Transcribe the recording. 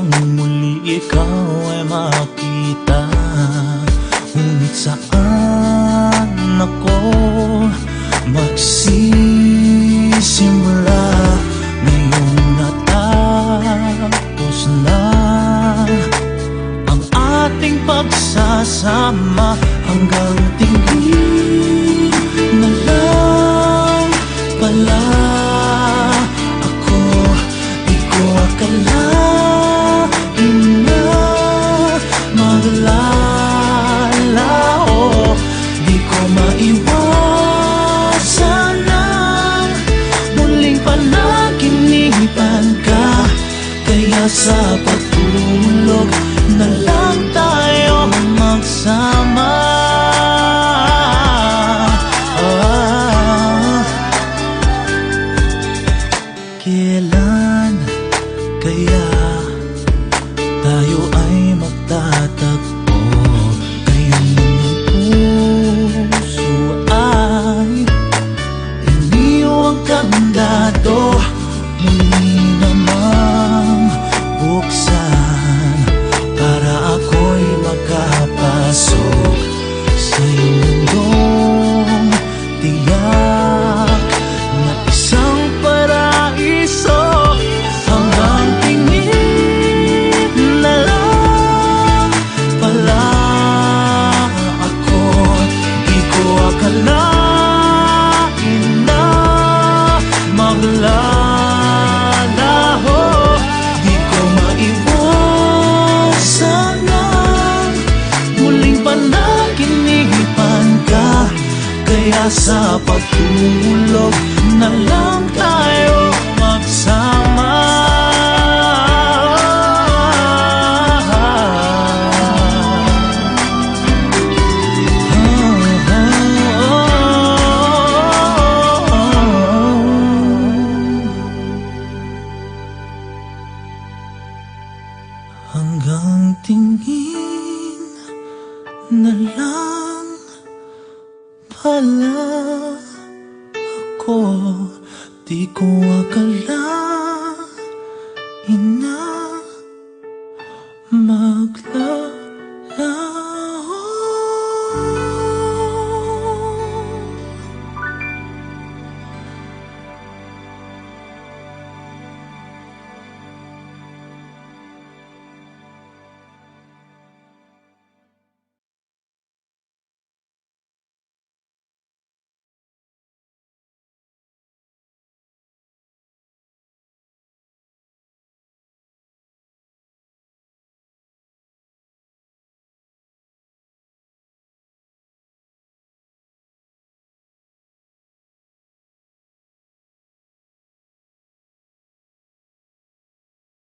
upang muli ikaw ay makita. Ngunit saan ako magsisimula? Ngayong natapos na ang ating pagsasama hanggang tingin sa pagtulog na lang tayo magsama. Ah, Kailan kaya sa pagtulog. Na lang tayo magsama. Hanggang tingin na lang pala ako Di ko akalain na maglakas